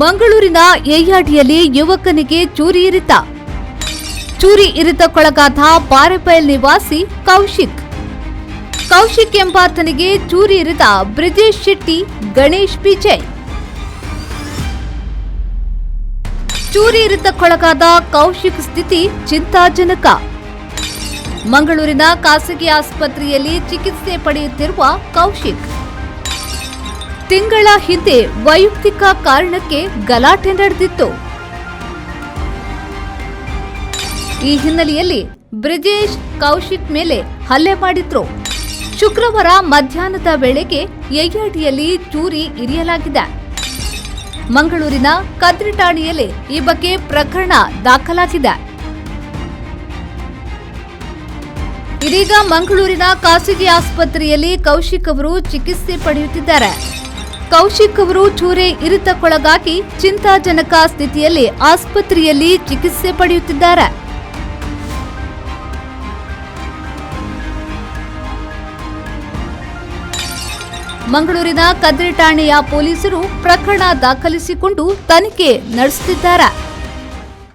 ಮಂಗಳೂರಿನ ಏಯಾಡಿಯಲ್ಲಿ ಯುವಕನಿಗೆ ಚೂರಿ ಇರಿತ. ಚೂರಿ ಇರಿತಕ್ಕೊಳಗಾದ ಪಾರೆಪೈಲ್ ನಿವಾಸಿ ಕೌಶಿಕ್. ಕೌಶಿಕ್ ಎಂಬಾತನಿಗೆ ಚೂರಿ ಇರಿತ ಬ್ರಿಜೇಶ್ ಶೆಟ್ಟಿ, ಗಣೇಶ್ ಪಿಚೈ ಚೂರಿ ಇರಿತಕ್ಕೊಳಗಾದ ಕೌಶಿಕ್ ಸ್ಥಿತಿ ಚಿಂತಾಜನಕ. ಮಂಗಳೂರಿನ ಖಾಸಗಿ ಆಸ್ಪತ್ರೆಯಲ್ಲಿ ಚಿಕಿತ್ಸೆ ಪಡೆಯುತ್ತಿರುವ ಕೌಶಿಕ್. ತಿಂಗಳ ಹಿಂದೆ ವೈಯಕ್ತಿಕ ಕಾರಣಕ್ಕೆ ಗಲಾಟೆ ನಡೆದಿತ್ತು. ಈ ಹಿನ್ನೆಲೆಯಲ್ಲಿ ಬ್ರಿಜೇಶ್ ಕೌಶಿಕ್ ಮೇಲೆ ಹಲ್ಲೆ ಮಾಡಿದ್ರು. ಶುಕ್ರವಾರ ಮಧ್ಯಾಹ್ನದ ವೇಳೆಗೆ ಎಐಡಿಯಲ್ಲಿ ಚೂರಿ ಇರಿಯಲಾಗಿದೆ ಮಂಗಳೂರಿನ ಕದ್ರಿ ಠಾಣೆಯಲ್ಲಿ ಈ ಬಗ್ಗೆ ಪ್ರಕರಣ ದಾಖಲಾಗಿದೆ. ಇದೀಗ ಮಂಗಳೂರಿನ ಖಾಸಗಿ ಆಸ್ಪತ್ರೆಯಲ್ಲಿ ಕೌಶಿಕ್ ಅವರು ಚಿಕಿತ್ಸೆ ಪಡೆಯುತ್ತಿದ್ದಾರೆ. ಕೌಶಿಕ್ ಅವರು ಚೂರೆ ಇರಿತಕ್ಕೊಳಗಾಗಿ ಚಿಂತಾಜನಕ ಸ್ಥಿತಿಯಲ್ಲಿ ಆಸ್ಪತ್ರೆಯಲ್ಲಿ ಚಿಕಿತ್ಸೆ ಪಡೆಯುತ್ತಿದ್ದಾರೆ. ಮಂಗಳೂರಿನ ಕದ್ರಿ ಠಾಣೆಯ ಪೊಲೀಸರು ಪ್ರಕರಣ ದಾಖಲಿಸಿಕೊಂಡು ತನಿಖೆ ನಡೆಸುತ್ತಿದ್ದಾರೆ.